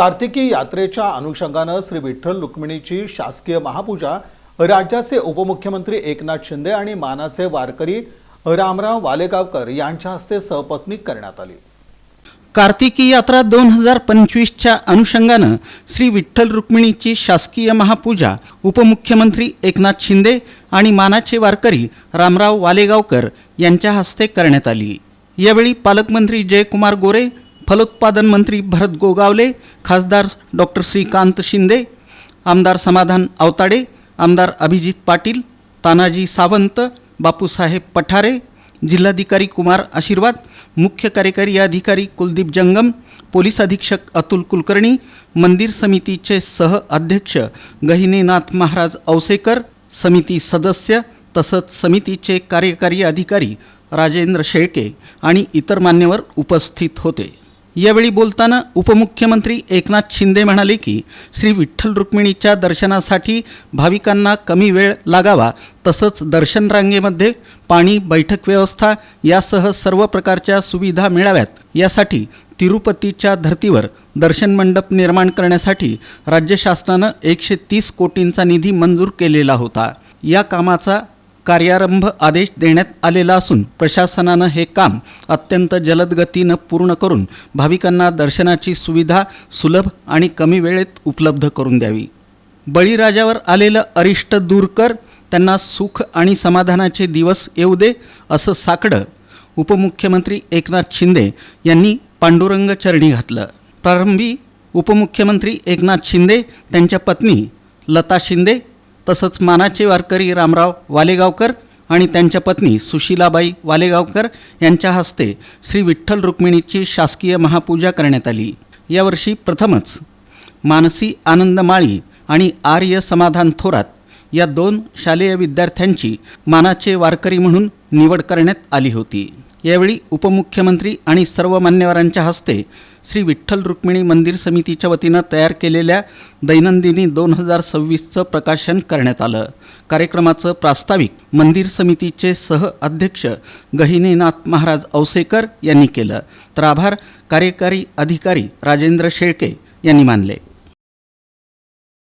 कार्तिकी यात्रेच्या अनुषंगानं श्री विठ्ठल रुक्मिणीची शासकीय महापूजा राज्याचे उपमुख्यमंत्री एकनाथ शिंदे आणि मानाचे वारकरी रामराव वालेगावकर यांच्या हस्ते सहपत्नीक करण्यात आली. कार्तिकी यात्रा दोन हजार पंचवीसच्या अनुषंगानं श्री विठ्ठल रुक्मिणीची शासकीय महापूजा उपमुख्यमंत्री एकनाथ शिंदे आणि मानाचे वारकरी रामराव वालेगावकर यांच्या हस्ते करण्यात आली. यावेळी पालकमंत्री जयकुमार गोरे फलोत्पादन मंत्री भरत गोगावले खासदार डॉक्टर श्रीकांत शिंदे आमदार समाधान आवताडे आमदार अभिजित पाटील तानाजी सावंत बापूसाहेब पठारे जिल्हाधिकारी कुमार आशीर्वाद मुख्य कार्यकारी अधिकारी कुलदीप जंगम पोलीस अधीक्षक अतुल कुलकर्णी मंदिर समितीचे सह अध्यक्ष गहिनीनाथ महाराज औसेकर समिती सदस्य तसंच समितीचे कार्यकारी अधिकारी राजेंद्र शेळके आणि इतर मान्यवर उपस्थित होते. यावेळी बोलताना उपमुख्यमंत्री एकनाथ शिंदे म्हणाले की श्री विठ्ठल रुक्मिणीच्या दर्शनासाठी भाविकांना कमी वेळ लागावा तसंच दर्शन रांगेमध्ये पाणी बैठक व्यवस्था यासह सर्व प्रकारच्या सुविधा मिळाव्यात. यासाठी तिरुपतीच्या धर्तीवर दर्शन मंडप निर्माण करण्यासाठी राज्य शासनानं एकशे तीस कोटींचा निधी मंजूर केलेला होता. या कामाचा कार्यारंभ आदेश देण्यात आलेला असून प्रशासनानं हे काम अत्यंत जलद गतीनं पूर्ण करून भाविकांना दर्शनाची सुविधा सुलभ आणि कमी वेळेत उपलब्ध करून द्यावी. बळीराजावर आलेलं अरिष्ट दूर कर त्यांना सुख आणि समाधानाचे दिवस येऊ दे असं साकडं उपमुख्यमंत्री एकनाथ शिंदे यांनी पांडुरंग चरणी घातलं. प्रारंभी उपमुख्यमंत्री एकनाथ शिंदे त्यांच्या पत्नी लता शिंदे तसंच मानाचे वारकरी रामराव वालेगावकर आणि त्यांच्या पत्नी सुशीलाबाई वालेगावकर यांच्या हस्ते श्री विठ्ठल रुक्मिणीची शासकीय महापूजा करण्यात आली. यावर्षी प्रथमच मानसी आनंद माळी आणि आर्य समाधान थोरात या दोन शालेय विद्यार्थ्यांची मानाचे वारकरी म्हणून निवड करण्यात आली होती. यावेळी उपमुख्यमंत्री आणि सर्व मान्यवरांच्या हस्ते श्री विठ्ठल रुक्मिणी मंदिर समितीच्या वतीनं तयार केलेल्या दैनंदिनी दोन हजार सव्वीसचं प्रकाशन करण्यात आलं. कार्यक्रमाचं प्रास्ताविक मंदिर समितीचे सह अध्यक्ष गहिनीनाथ महाराज औसेकर यांनी केलं. तर आभार कार्यकारी अधिकारी राजेंद्र शेळके यांनी मानले.